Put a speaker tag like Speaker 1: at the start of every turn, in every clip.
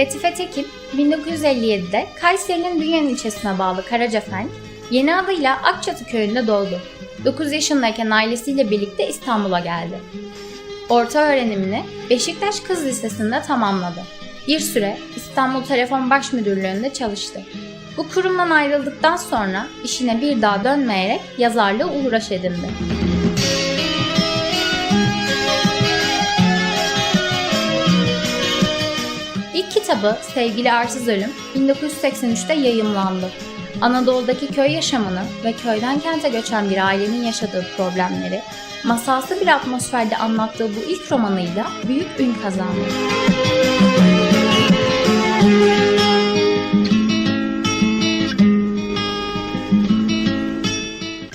Speaker 1: Latife Tekin, 1957'de Kayseri'nin Bünyan ilçesine bağlı Karacafenk, yeni adıyla Akçatı köyünde doğdu. 9 yaşındayken ailesiyle birlikte İstanbul'a geldi. Orta öğrenimini Beşiktaş Kız Lisesi'nde tamamladı. Bir süre İstanbul Telefon Baş Müdürlüğü'nde çalıştı. Bu kurumdan ayrıldıktan sonra işine bir daha dönmeyerek yazarlığı uğraş edindi. İlk kitabı Sevgili Arsız Ölüm 1983'te yayımlandı. Anadolu'daki köy yaşamını ve köyden kente göçen bir ailenin yaşadığı problemleri masalsı bir atmosferde anlattığı bu ilk romanıyla büyük ün kazandı.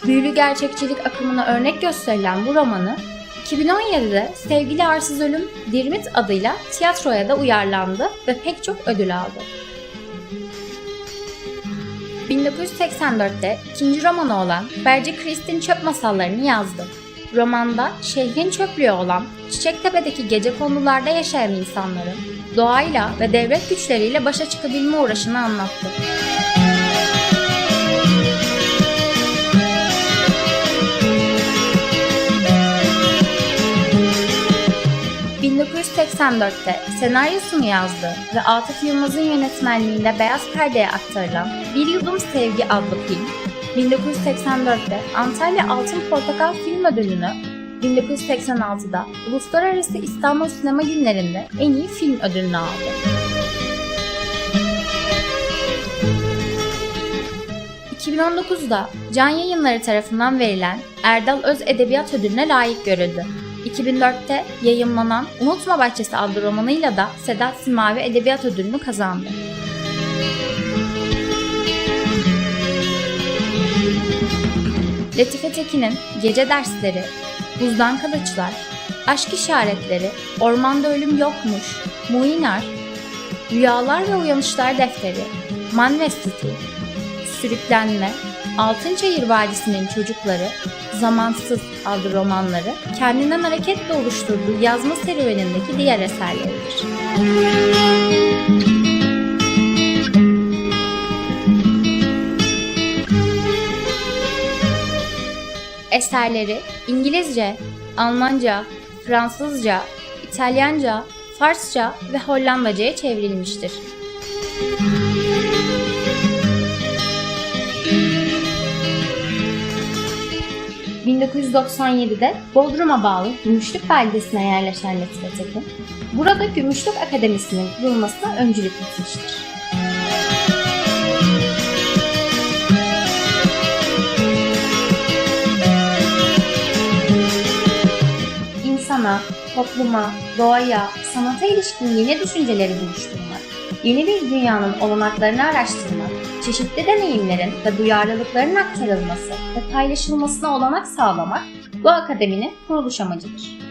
Speaker 1: Büyülü gerçekçilik akımına örnek gösterilen bu romanı 2017'de Sevgili Arsız Ölüm Dirmit adıyla tiyatroya da uyarlandı ve pek çok ödül aldı. 1984'te ikinci romanı olan Berce Kristin Çöp Masallarını yazdı. Romanda şehrin çöplüğü olan Çiçektepe'deki gece konularda yaşayan insanların doğayla ve devlet güçleriyle başa çıkabilme uğraşını anlattı. ...1984'te senaryosunu yazdı ve Atıf Yılmaz'ın yönetmenliğinde Beyaz Perde'ye aktarılan Bir Yudum Sevgi adlı film, 1984'te Antalya Altın Portakal Film Ödülünü, 1986'da Uluslararası İstanbul Sinema Günlerinde en iyi film ödülünü aldı. ...2019'da Can Yayınları tarafından verilen Erdal Öz Edebiyat Ödülü'ne layık görüldü. 2004'te yayımlanan Unutma Bahçesi adlı romanıyla da Sedat Simavi Edebiyat Ödülünü kazandı. Latife Tekin'in Gece Dersleri, Buzdan Kılıçlar, Aşk İşaretleri, Ormanda Ölüm Yokmuş, Muinar, Rüyalar ve Uyanışlar Defteri, Manves City, Sürüklenme, Altınçayır Vadisi'nin Çocukları, Zamansız adlı romanları kendinden hareketle oluşturduğu yazma serüvenindeki diğer eserleridir. Eserleri İngilizce, Almanca, Fransızca, İtalyanca, Farsça ve Hollandaca'ya çevrilmiştir. ...1997'de Bodrum'a bağlı Gümüşlük beldesine yerleşen Latife Tekin, burada Gümüşlük Akademisi'nin kurulmasına öncülük etmiştir. insana, topluma, doğaya, sanata ilişkin yeni düşünceleri buluşturmak, yeni bir dünyanın olanaklarını araştırmak, çeşitli deneyimlerin ve duyarlılıkların aktarılması ve paylaşılmasına olanak sağlamak bu akademinin kuruluş amacıdır.